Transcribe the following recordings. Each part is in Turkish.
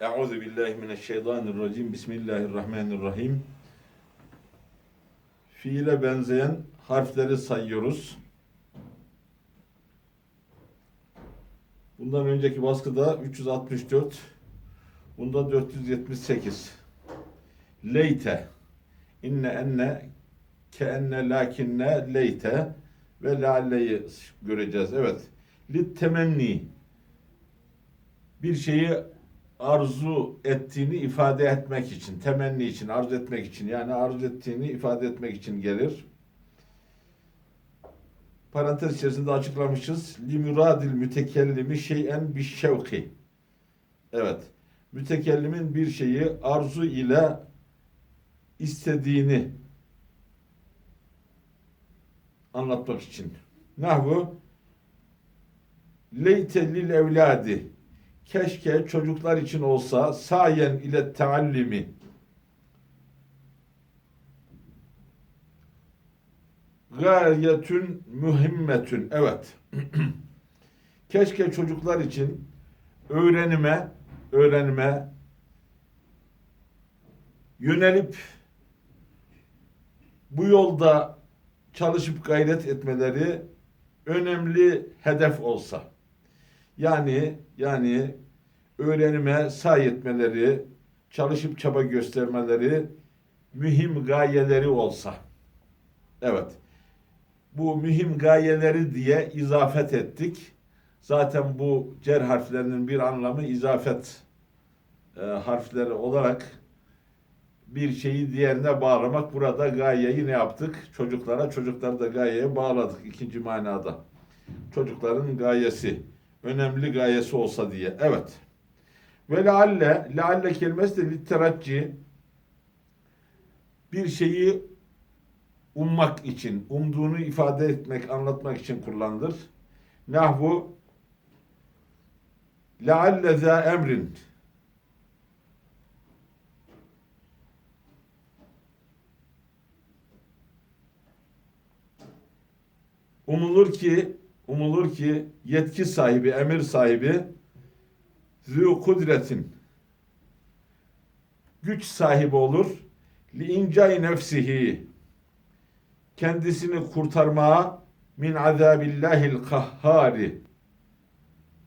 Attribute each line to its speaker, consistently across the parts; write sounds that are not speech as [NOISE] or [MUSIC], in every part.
Speaker 1: Euzu billahi mineşşeytanirracim. Bismillahirrahmanirrahim. Fiile benzeyen harfleri sayıyoruz. Bundan önceki baskıda 364, bunda 478. Leyte, inne enne, ke enne lakinne leyte ve laleyi göreceğiz. Evet. Lit temenni, bir şeyi arzu ettiğini ifade etmek için, temenni için, arzu etmek için yani arzu ettiğini ifade etmek için gelir. Parantez içerisinde açıklamışız. Limuradil mütekellimi şeyen bir şevki. Evet. Mütekellimin bir şeyi arzu ile istediğini anlatmak için. Nahvu leyte lil evladi keşke çocuklar için olsa sayen ile teallimi. Gayetün mühimmetün. Evet. [CLEARS THROAT] Keşke çocuklar için öğrenime öğrenime yönelip bu yolda çalışıp gayret etmeleri önemli hedef olsa. Yani yani öğrenime sahi etmeleri, çalışıp çaba göstermeleri mühim gayeleri olsa. Evet. Bu mühim gayeleri diye izafet ettik. Zaten bu cer harflerinin bir anlamı izafet e, harfleri olarak bir şeyi diğerine bağlamak. Burada gayeyi ne yaptık? Çocuklara, çocukları da gayeye bağladık ikinci manada. Çocukların gayesi, önemli gayesi olsa diye. Evet. Ve lealle, lealle kelimesi de litteratçı bir şeyi ummak için, umduğunu ifade etmek, anlatmak için kullanılır. Nahvu lealle za emrin Umulur ki, umulur ki yetki sahibi, emir sahibi zü kudretin güç sahibi olur. Li incai nefsihi kendisini kurtarmaya min azabillahil kahhari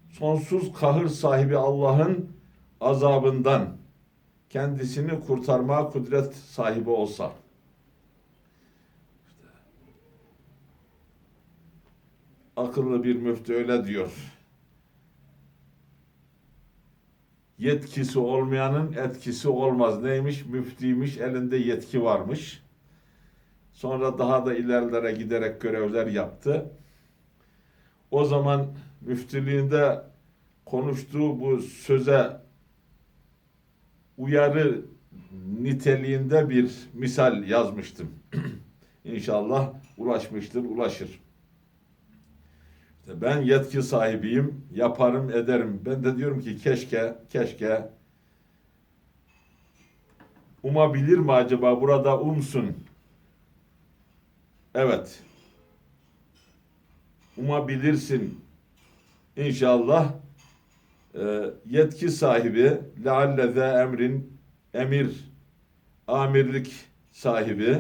Speaker 1: sonsuz kahır sahibi Allah'ın azabından kendisini kurtarmaya kudret sahibi olsa. Akıllı bir müftü öyle diyor. Yetkisi olmayanın etkisi olmaz. Neymiş? Müftiymiş, elinde yetki varmış. Sonra daha da ilerlere giderek görevler yaptı. O zaman müftülüğünde konuştuğu bu söze uyarı niteliğinde bir misal yazmıştım. [CLEARS THROAT] İnşallah ulaşmıştır, ulaşır. Ben yetki sahibiyim, yaparım, ederim. Ben de diyorum ki keşke, keşke umabilir mi acaba burada umsun? Evet. Umabilirsin. İnşallah e, yetki sahibi, lealle ze emrin, emir, amirlik sahibi,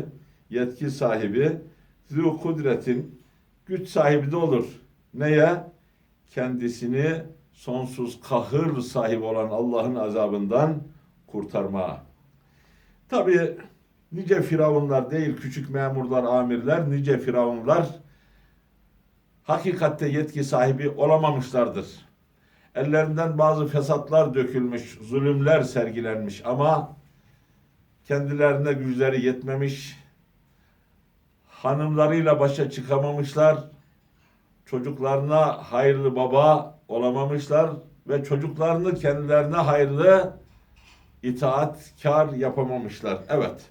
Speaker 1: yetki sahibi, zü kudretin, güç sahibi de olur. Neye? Kendisini sonsuz kahır sahibi olan Allah'ın azabından kurtarmaya. Tabi nice firavunlar değil, küçük memurlar, amirler, nice firavunlar hakikatte yetki sahibi olamamışlardır. Ellerinden bazı fesatlar dökülmüş, zulümler sergilenmiş ama kendilerine güçleri yetmemiş, hanımlarıyla başa çıkamamışlar, çocuklarına hayırlı baba olamamışlar ve çocuklarını kendilerine hayırlı itaatkar yapamamışlar. Evet.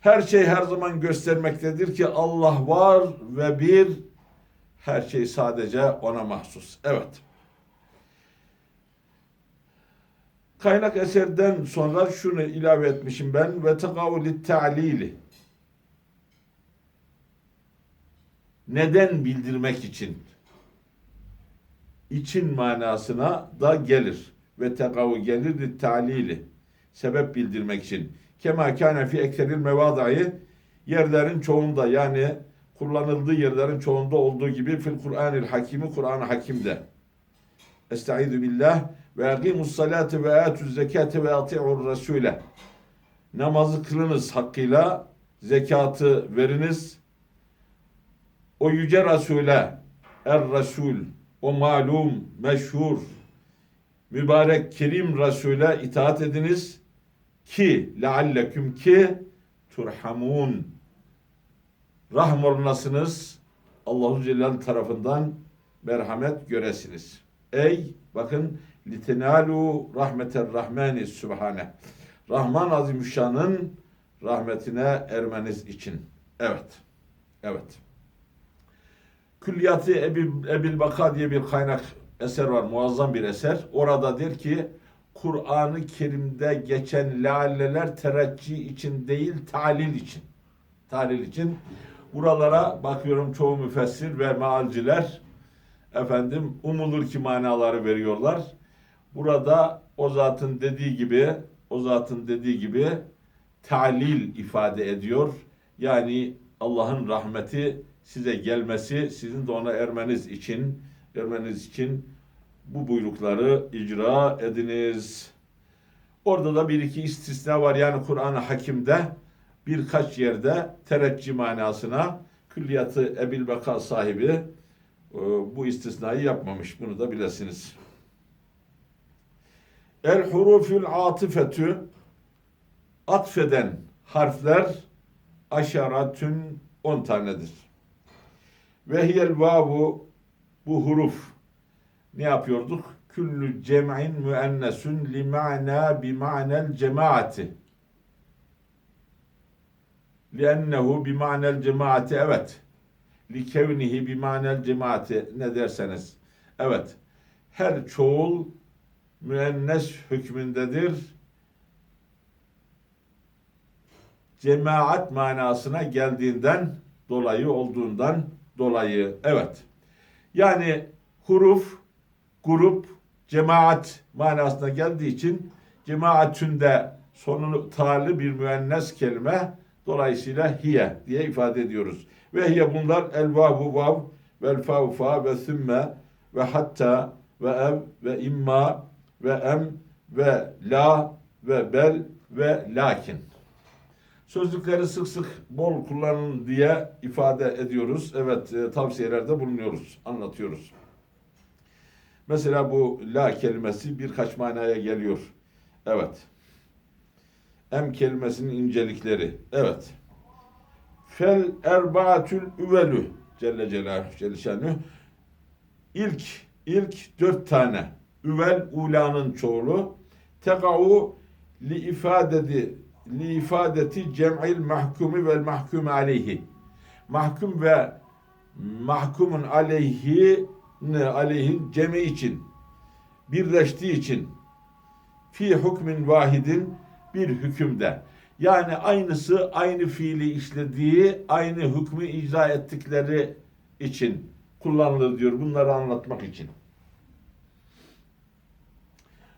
Speaker 1: Her şey her zaman göstermektedir ki Allah var ve bir her şey sadece ona mahsus. Evet. Kaynak eserden sonra şunu ilave etmişim ben ve tekavülit ta'lili. Neden bildirmek için? için manasına da gelir. ve tegavu gelir talili sebep bildirmek için. Kema kâne fi ekseril mevadayı yerlerin çoğunda yani kullanıldığı yerlerin çoğunda olduğu gibi fil Kur'anil Hakimi Kur'an-ı Hakim'de. Estaizu billah ve aqimus salate ve atuz zekate ve ati'ur rasule. Namazı kılınız hakkıyla, zekatı veriniz. O yüce Resul'e, er Resul, o malum, meşhur, mübarek, kerim Resul'e itaat ediniz ki lealleküm ki turhamun rahm olunasınız Allahu Celal tarafından merhamet göresiniz. Ey bakın litenalu rahmeter rahmani subhane. Rahman Azimüşşan'ın rahmetine ermeniz için. Evet. Evet. Külliyatı Ebil, Ebil Baka diye bir kaynak eser var. Muazzam bir eser. Orada der ki Kur'an-ı Kerim'de geçen laleler terakki için değil, talil için. Talil için. Buralara bakıyorum çoğu müfessir ve mealciler efendim umulur ki manaları veriyorlar. Burada o zatın dediği gibi o zatın dediği gibi talil ifade ediyor. Yani Allah'ın rahmeti size gelmesi, sizin de ona ermeniz için, ermeniz için bu buyrukları icra ediniz. Orada da bir iki istisna var. Yani Kur'an-ı Hakim'de birkaç yerde tereccih manasına külliyatı Ebil Beka sahibi e, bu istisnayı yapmamış. Bunu da bilesiniz. El hurufül atifetü atfeden harfler aşaratün on tanedir. Ve hiyel vavu bu huruf ne yapıyorduk? Küllü cem'in müennesün li ma'na bi ma'nel cemaati. Liennehu bi ma'nel cemaati evet. Li kevnihi bi ma'nel cemaati ne derseniz. Evet. Her çoğul müennes hükmündedir. Cemaat manasına geldiğinden dolayı olduğundan dolayı. Evet. Yani huruf, grup, cemaat manasına geldiği için cemaatünde sonunu tali bir müennes kelime dolayısıyla hiye diye ifade ediyoruz. Ve hiye bunlar el vavu vav vel fav fa ve sümme ve hatta ve ev ve imma ve em ve la ve bel ve lakin. Sözlükleri sık sık bol kullanın diye ifade ediyoruz. Evet e, tavsiyelerde bulunuyoruz, anlatıyoruz. Mesela bu la kelimesi birkaç manaya geliyor. Evet. Em kelimesinin incelikleri. Evet. Fel erbaatül üvelü Celle Celaluhu Celle Şanuhu. İlk, ilk dört tane. Üvel ulanın çoğulu. Tekau li ifadeti li ifadeti cem'il mahkumi vel mahkum aleyhi. Mahkum ve mahkumun aleyhi aleyhin cemi için birleştiği için fi hükmün vahidin bir hükümde. Yani aynısı aynı fiili işlediği, aynı hükmü icra ettikleri için kullanılır diyor. Bunları anlatmak için.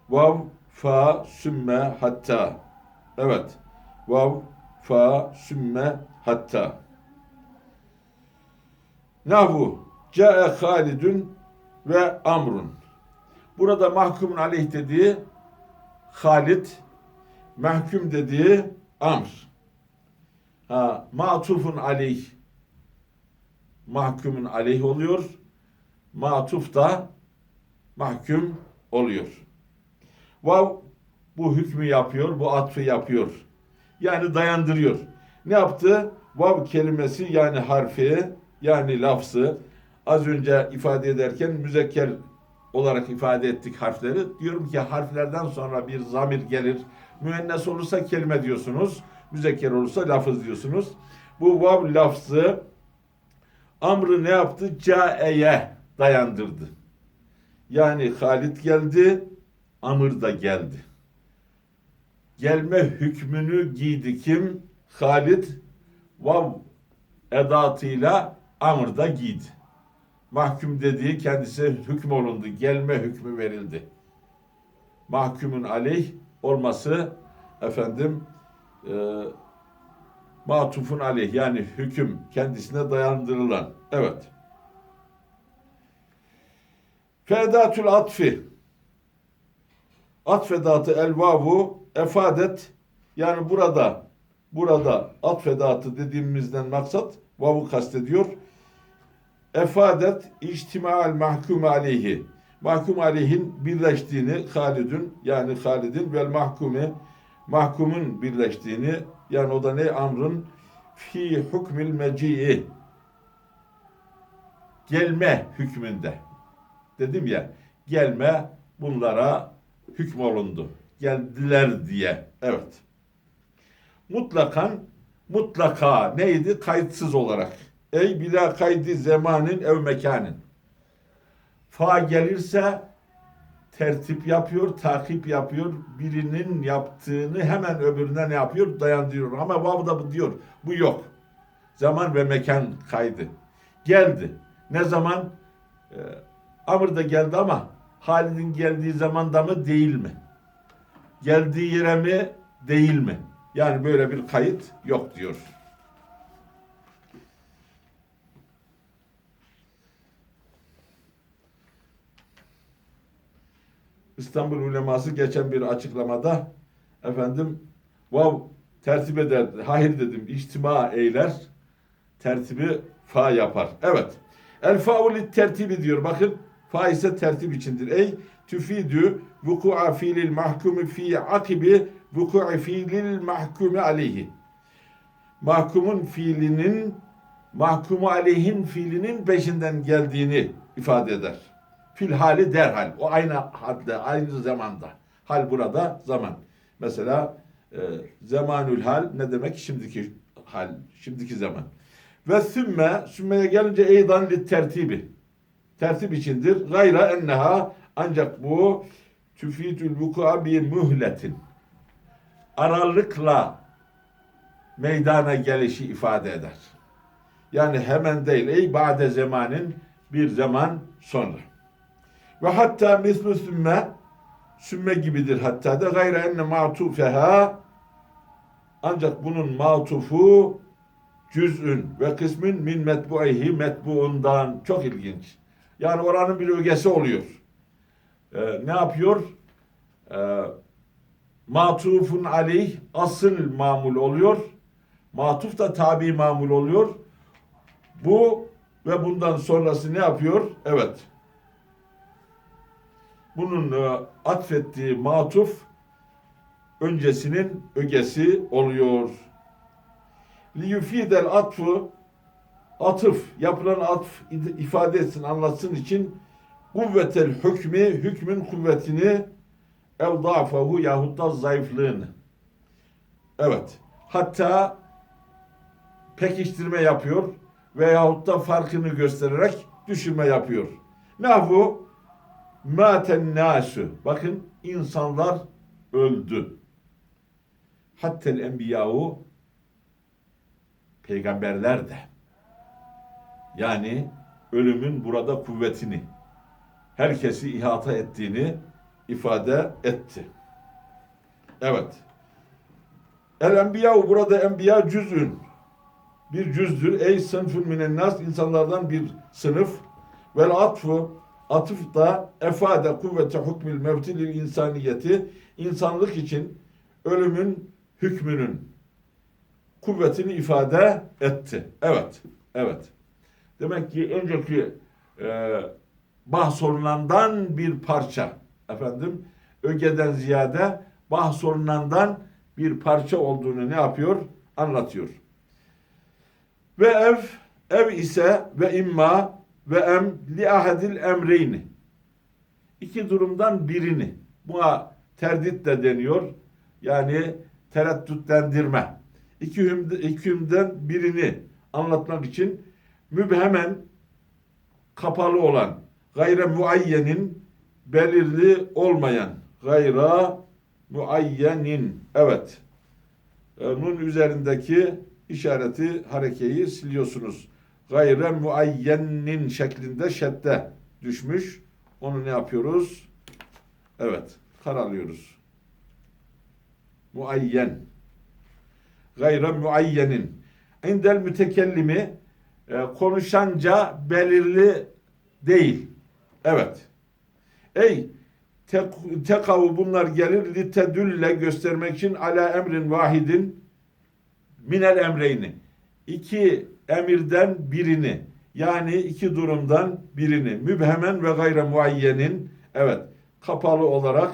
Speaker 1: Vav, fa, sümme, hatta. Evet. Vav, fa, sümme, hatta. Nahu, Câe Halidun ve Amrun. Burada mahkumun aleyh dediği Halid, mahkum dediği Amr. Ha, matufun aleyh mahkumun aleyh oluyor. Matuf da mahkum oluyor. Vav bu hükmü yapıyor, bu atfı yapıyor. Yani dayandırıyor. Ne yaptı? Vav kelimesi yani harfi, yani lafzı az önce ifade ederken müzekker olarak ifade ettik harfleri. Diyorum ki harflerden sonra bir zamir gelir. Müennes olursa kelime diyorsunuz. Müzekker olursa lafız diyorsunuz. Bu vav lafzı amrı ne yaptı? Caeye dayandırdı. Yani Halit geldi, Amr da geldi. Gelme hükmünü giydi kim? Halit vav edatıyla Amr da giydi. Mahkum dediği kendisi hükmolundu. Gelme hükmü verildi. mahkumun aleyh olması efendim e, matufun aleyh yani hüküm kendisine dayandırılan. Evet. Fedatül atfi atfedatı elvavu efadet yani burada burada atfedatı dediğimizden maksat vavu kastediyor. Efadet içtimaal mahkum aleyhi mahkum aleyhin birleştiğini Halid'ün yani Halid'in vel mahkumi mahkumun birleştiğini yani o da ne amrın fi hukmil meci'i gelme hükmünde dedim ya gelme bunlara hükmolundu. Geldiler diye. Evet. Mutlakan mutlaka neydi? Kayıtsız olarak. Ey bila kaydı zamanin ev mekanin. Fa gelirse tertip yapıyor, takip yapıyor. Birinin yaptığını hemen öbürüne ne yapıyor? Dayandırıyor. Ama vavda bu diyor. Bu yok. Zaman ve mekan kaydı. Geldi. Ne zaman? Ee, Amr da geldi ama Halid'in geldiği zamanda mı değil mi? Geldiği yere mi değil mi? Yani böyle bir kayıt yok diyor. İstanbul uleması geçen bir açıklamada efendim vav tertip eder. Hayır dedim. içtima eyler. Tertibi fa yapar. Evet. El faul tertibi diyor. Bakın fa ise tertip içindir. Ey tüfidü vuku'a fiilil mahkumu fi akibi vuku'a fiilil mahkumu aleyhi. Mahkumun fiilinin mahkumu aleyhin fiilinin peşinden geldiğini ifade eder. Fil hali derhal. O aynı hadde, aynı zamanda. Hal burada zaman. Mesela e, zamanül hal ne demek? Şimdiki hal, şimdiki zaman. Ve sümme, sümmeye gelince eydan lit tertibi. Tertip içindir. Gayra enneha ancak bu tüfidül vuku'a bir mühletin. Aralıkla meydana gelişi ifade eder. Yani hemen değil. Ey ba'de zamanin bir zaman sonra. Ve hatta mislu sümme sümme gibidir hatta da gayre enne ma'tufeha ancak bunun ma'tufu cüz'ün ve kısmın min metbu'ihi metbuundan çok ilginç. Yani oranın bir ögesi oluyor. Ee, ne yapıyor? Ee, matufun aleyh asıl mamul oluyor. Matuf da tabi mamul oluyor. Bu ve bundan sonrası ne yapıyor? Evet. Bunun e, atfettiği matuf öncesinin ögesi oluyor. Liyufidel atfu atıf, yapılan atf ifade etsin, anlatsın için kuvvetel hükmü, hükmün kuvvetini ev da'fahu yahut da zayıflığını. Evet. Hatta pekiştirme yapıyor veyahut da farkını göstererek düşürme yapıyor. Nahvu maten nasu. Bakın insanlar öldü. Hattel enbiya'u peygamberler de yani ölümün burada kuvvetini herkesi ihata ettiğini ifade etti. Evet. El enbiya burada enbiya cüzün bir cüzdür. Ey sınıfın minen nas insanlardan bir sınıf. Vel atfu atıf da efade kuvvete hukmül mevti lil insaniyeti insanlık için ölümün hükmünün kuvvetini ifade etti. Evet. Evet. Demek ki önceki e, bahsolunandan bir parça efendim ögeden ziyade bahsolunandan bir parça olduğunu ne yapıyor? Anlatıyor. Ve ev ev ise ve imma ve em li ahadil emreyni. İki durumdan birini. Buna terdit de deniyor. Yani tereddütlendirme. İki, hümden birini anlatmak için mübhemen kapalı olan gayre muayyenin belirli olmayan gayra muayyenin evet e, nun üzerindeki işareti harekeyi siliyorsunuz. Gayre muayyenin şeklinde şedde düşmüş. Onu ne yapıyoruz? Evet. karalıyoruz. Muayyen. Gayre muayyenin. İndel mütekellimi e, konuşanca belirli değil. Evet. Ey tek- tekavu bunlar gelir litedülle göstermek için ala emrin vahidin minel emreyni. İki emirden birini yani iki durumdan birini mübhemen ve gayre muayyenin evet kapalı olarak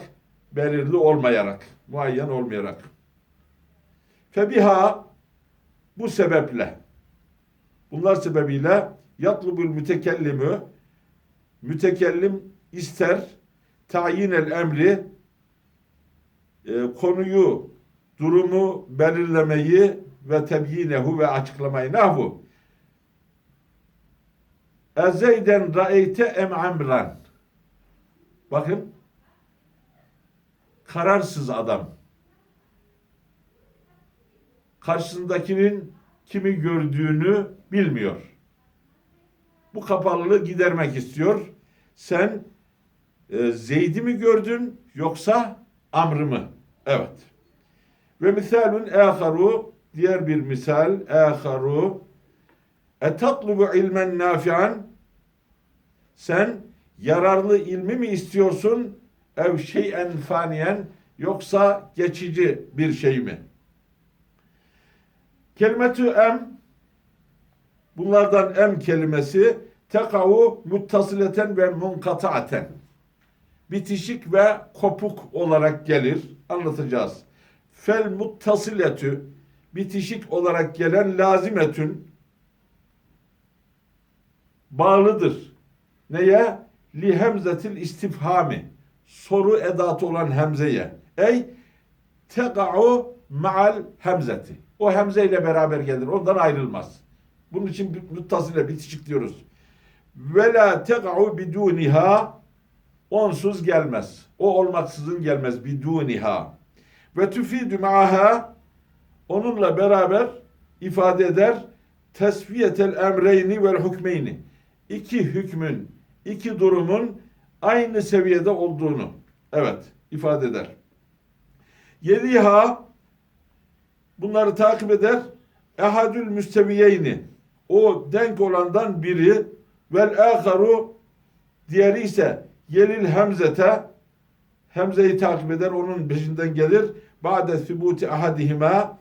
Speaker 1: belirli olmayarak muayyen olmayarak febiha bu sebeple bunlar sebebiyle yatlubul mütekellimü mütekellim ister tayinel emri e, konuyu durumu belirlemeyi ve tebyinehu ve açıklamayı. Nahvu Ezeyden ra'eyte em amran. Bakın kararsız adam. Karşısındakinin kimi gördüğünü bilmiyor. Bu kapalılığı gidermek istiyor. Sen e, Zeyd'i mi gördün yoksa Amr'ı mı? Evet. Ve misalun âharu diğer bir misal âharu etatlubu ilmen nafi'an sen yararlı ilmi mi istiyorsun ev şeyen faniyen yoksa geçici bir şey mi? Kelimetü em bunlardan em kelimesi tekavu muttasileten ve munkataaten bitişik ve kopuk olarak gelir. Anlatacağız. Fel muttasiletü bitişik olarak gelen lazimetün bağlıdır. Neye? Li hemzetil istifhami soru edatı olan hemzeye. Ey tega'u ma'al hemzeti. O hemze ile beraber gelir. Ondan ayrılmaz. Bunun için muttasile bitişik diyoruz. Ve la tega'u biduniha onsuz gelmez. O olmaksızın gelmez. Biduniha. Ve tüfidü ma'aha onunla beraber ifade eder tesviyetel emreyni vel hükmeyni. İki hükmün, iki durumun aynı seviyede olduğunu evet ifade eder. Yeliha bunları takip eder. Ehadül müsteviyeyni o denk olandan biri vel aharu diğeri ise yelil hemzete hemzeyi takip eder onun peşinden gelir. Ba'de sübuti ahadihima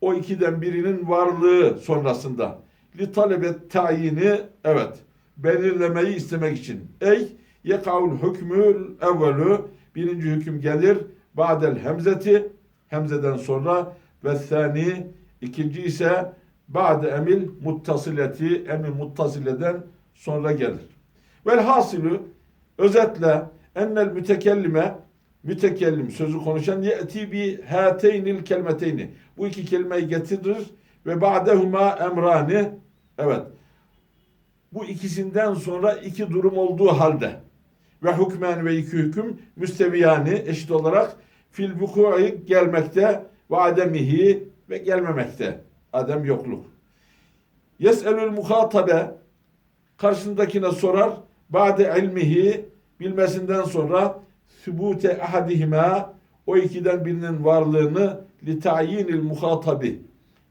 Speaker 1: o ikiden birinin varlığı sonrasında li talebet tayini evet belirlemeyi istemek için. Ey yekavul hükmül evvelü birinci hüküm gelir ba'del hemzeti hemzeden sonra ve sani ikinci ise ba'de emil muttasileti emil muttasileden sonra gelir. Vel hasilü özetle ennel mütekellime mütekellim sözü konuşan ye'ti bi hateynil kelimeteyni bu iki kelimeyi getirir ve ba'dehuma emrani evet bu ikisinden sonra iki durum olduğu halde ve hükmen ve iki hüküm müsteviyani eşit olarak fil vuku'i gelmekte ve ademihi ve gelmemekte. Adem yokluk. Yes'elül muhatabe karşısındakine sorar. Ba'de ilmihi bilmesinden sonra sübute ahadihima o ikiden birinin varlığını li tayinil muhatabi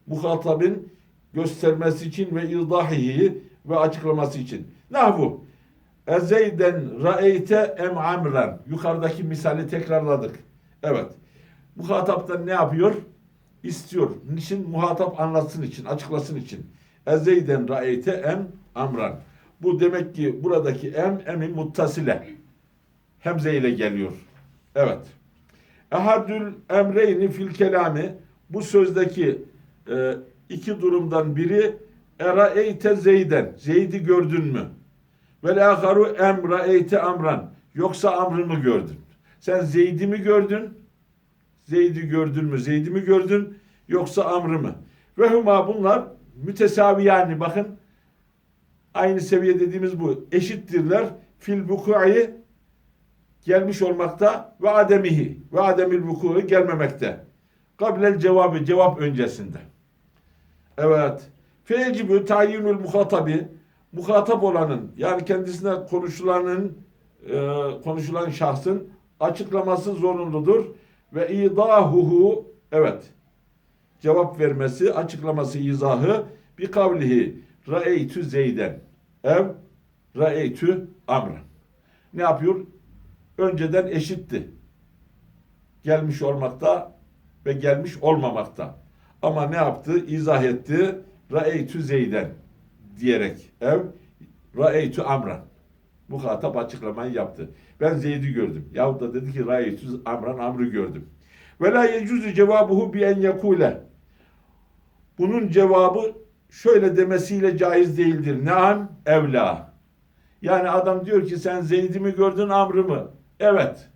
Speaker 1: muhatabin göstermesi için ve idahihi ve açıklaması için. Nahvu Ezeyden ra'eyte em amran. Yukarıdaki misali tekrarladık. Evet. Muhataptan ne yapıyor? İstiyor. Niçin? Muhatap anlatsın için, açıklasın için. Ezeyden ra'eyte em amran. Bu demek ki buradaki em emi muttasile. Hemze ile geliyor. Evet. Ehadül emreyni fil kelami bu sözdeki e, iki durumdan biri eraeyte zeyden. Zeyd'i gördün mü? Ve aharu em raeyte amran. Yoksa amrı mı gördün? Sen Zeyd'i mi gördün? Zeyd'i gördün mü? Zeyd'i mi gördün? Yoksa amrı mı? Ve huma bunlar mütesavi yani bakın aynı seviye dediğimiz bu. Eşittirler. Fil vuku'i gelmiş olmakta ve ademihi ve ademil vuku'i gelmemekte. Kablel cevabı cevap öncesinde. Evet. Fecibü tayyinul muhatabi muhatap olanın yani kendisine konuşulanın e, konuşulan şahsın açıklaması zorunludur ve idahuhu evet cevap vermesi, açıklaması, izahı bir kavlihi ra'eytü zeyden ev ra'eytü amran. Ne yapıyor? Önceden eşitti. Gelmiş olmakta ve gelmiş olmamakta. Ama ne yaptı? İzah etti. Ra'eytü zeyden diyerek ev ra'eytü amran. Muhatap açıklamayı yaptı. Ben Zeyd'i gördüm. Yahut da dedi ki ra'eytü amran amrı gördüm. Ve la yecuzu cevabuhu bi en yekule. Bunun cevabı şöyle demesiyle caiz değildir. Naam evla. Yani adam diyor ki sen Zeyd'i mi gördün Amr'ı mı? Evet.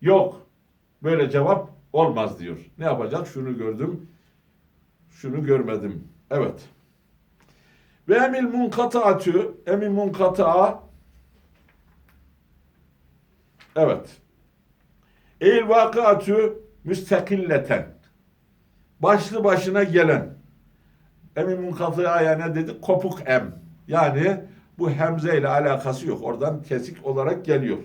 Speaker 1: Yok. Böyle cevap olmaz diyor. Ne yapacak? Şunu gördüm. Şunu görmedim. Evet. Ve emil munkataatü emil munkata'a Evet. Eil vakıatü müstakilleten. Başlı başına gelen. Emin munkatıya ne dedi? Kopuk em. Yani bu hemze ile alakası yok. Oradan kesik olarak geliyor.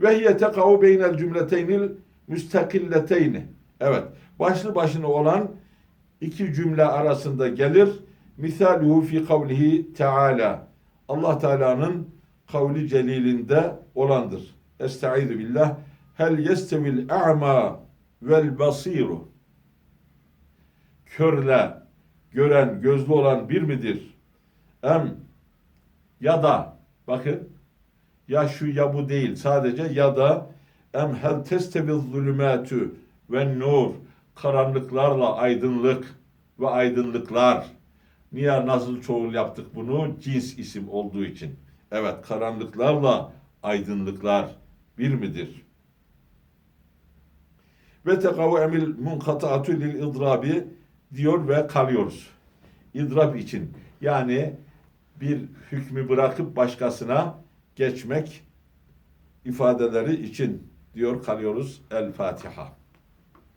Speaker 1: Ve hiye tekavu beynel cümleteynil müstakilleteyni. Evet. Başlı başına olan iki cümle arasında gelir. Misaluhu fi kavlihi Teala. Allah Teala'nın kavli celilinde olandır. Estaizu billah. Hel yestevil a'ma vel basiru. Körle, gören, gözlü olan bir midir? Em ya da bakın ya şu ya bu değil sadece ya da em hel testebil zulümatü ve nur karanlıklarla aydınlık ve aydınlıklar niye nasıl çoğul yaptık bunu cins isim olduğu için evet karanlıklarla aydınlıklar bir midir? Ve tekavu emil munkataatü lil idrabi diyor ve kalıyoruz. İdrab için. Yani bir hükmü bırakıp başkasına geçmek ifadeleri için diyor kalıyoruz. El Fatiha.